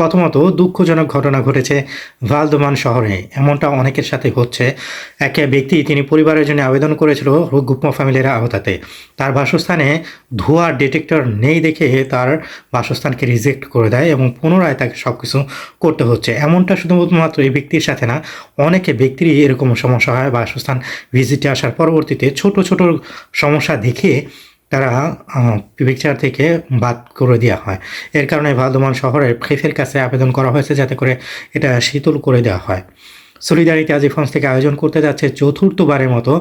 প্রথমত দুঃখজনক ঘটনা ঘটেছে ভালদোমান শহরে। এমনটা অনেকের সাথে হচ্ছে। এক ব্যক্তি তিনি পরিবারের জন্য আবেদন করেছিল গুপ্ম ফ্যামিলির আওতাতে। তার বাসস্থানে ধোঁয়ার ডিটেক্টর নেই দেখে তার বাসস্থানকে রিজেক্ট করে দেয় এবং পুনরায় তাকে সব কিছু করতে হচ্ছে। এমনটা শুধুমাত্র এই ব্যক্তির সাথে না, অনেকে ব্যক্তিরই এরকম সমস্যা হয়। বাসস্থান ভিজিটে আসার পরবর্তীতে ছোট ছোট সমস্যা দেখে তারা পিকচার থেকে বাদ করে দেওয়া হয়। এর কারণে ভালদমান শহরের ফেফের কাছে আবেদন করা হয়েছে যাতে করে এটা শীতল করে দেওয়া হয়। সলিডারিটি আজি ফ্রান্স থেকে আয়োজন করতে যাচ্ছে চতুর্থবারের মতো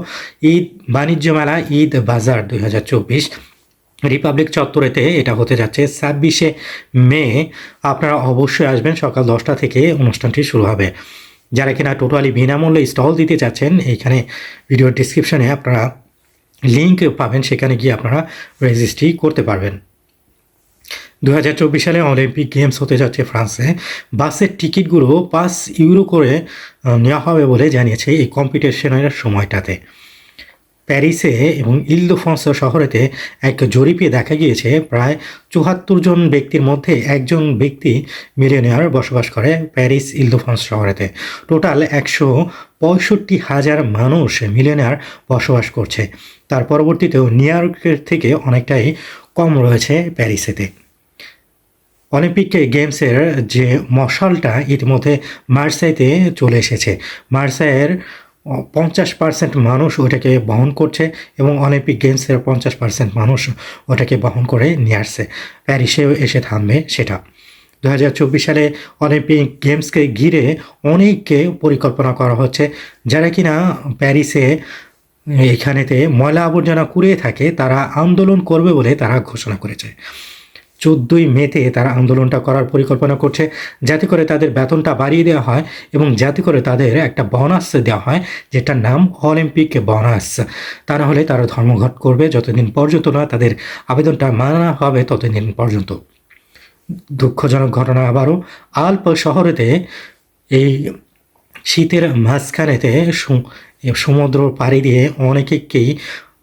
ঈদ, বাণিজ্য মেলা, ঈদ বাজার দুই হাজার চব্বিশ। রিপাবলিক চত্বরেতে এটা হতে যাচ্ছে ছাব্বিশে মে। আপনারা অবশ্যই আসবেন, সকাল দশটা থেকে অনুষ্ঠানটি শুরু হবে। যারা কিনা টোটালি বিনামূল্যে স্টল দিতে চাচ্ছেন এইখানে ভিডিও ডিসক্রিপশনে আপনারা লিঙ্ক পাবেন, সেখানে গিয়ে আপনারা রেজিস্ট্রি করতে পারবেন। দু হাজার চব্বিশ সালে অলিম্পিক গেমস হতে যাচ্ছে ফ্রান্সে। বাসের টিকিটগুলো পাঁচ ইউরো করে নেওয়া হবে বলে জানিয়েছে এই কম্পিটিশনের সময়টাতে। প্যারিসে এবং ইলদোফন্স শহরেতে এক জরিপে দেখা গিয়েছে, প্রায় চুয়াত্তর জন ব্যক্তির মধ্যে একজন ব্যক্তি মিলিয়নিয়ার বসবাস করে প্যারিস ইলদোফন্স শহরেতে। টোটাল একশো পঁয়ষট্টি হাজার মানুষ মিলিয়নিয়ার বসবাস করছে। তার পরবর্তীতেও নিউ ইয়র্কের থেকে অনেকটাই কম রয়েছে প্যারিসেতে। অলিম্পিক গেমসের যে মশালটা, ইতিমধ্যে মার্সাইতে চলে এসেছে। মার্সাইয়ের পঞ্চাশ পার্সেন্ট মানুষ ওটাকে বহন করছে এবং অলিম্পিক গেমসের পঞ্চাশ পার্সেন্ট মানুষ ওটাকে বহন করে নিয়ে আসছে। প্যারিসেও এসে থামবে সেটা। দু হাজার চব্বিশ সালে অলিম্পিক গেমসকে ঘিরে অনেককে পরিকল্পনা করা হচ্ছে, যারা কিনা প্যারিসে এখানেতে ময়লা আবর্জনা কুড়িয়ে থাকে, তারা আন্দোলন করবে বলে তারা ঘোষণা করেছে। চোদ্দোই মেতে তারা আন্দোলনটা করার পরিকল্পনা করছে। যাতে করে তাদের বেতনটা বাড়িয়ে দেওয়া হয় এবং যাতে করে তাদের একটা বোনাস দেওয়া হয়, যেটার নাম অলিম্পিক বোনাস তা না হলে তারা ধর্মঘট করবে, যতদিন পর্যন্ত না তাদের আবেদনটা মানা হবে, ততদিন পর্যন্ত। দুঃখজনক ঘটনা আবারও। আল্প শহরেতে এই শীতের মাঝখানেতে সমুদ্র পাড়ি দিয়ে অনেকেই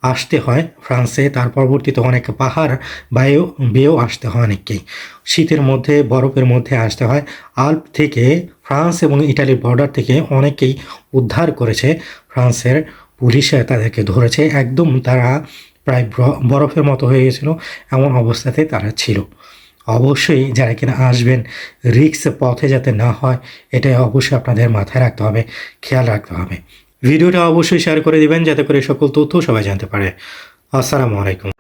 আসতে হয় ফ্রান্সে, তার পরবর্তীতে অনেক পাহাড় বায়ু, বেয়েও আসতে হয় অনেককেই শীতের মধ্যে, বরফের মধ্যে আসতে হয়। আল্প থেকে ফ্রান্স এবং ইটালির বর্ডার থেকে অনেকেই উদ্ধার করেছে। ফ্রান্সের পুলিশ তাদেরকে ধরেছে। একদম তারা প্রায় ব্র- বরফের মতো হয়ে গেছিল, এমন অবস্থাতে তারা ছিল। অবশ্যই যারা কিনা আসবেন রিক্স পথে যাতে না হয় এটা অবশ্যই আপনাদের মাথায় রাখতে হবে, খেয়াল রাখতে হবে। ভিডিওটা অবশ্যই শেয়ার করে দিবেন যাতে করে সকল তথ্য সবাই জানতে পারে। আসসালামু আলাইকুম।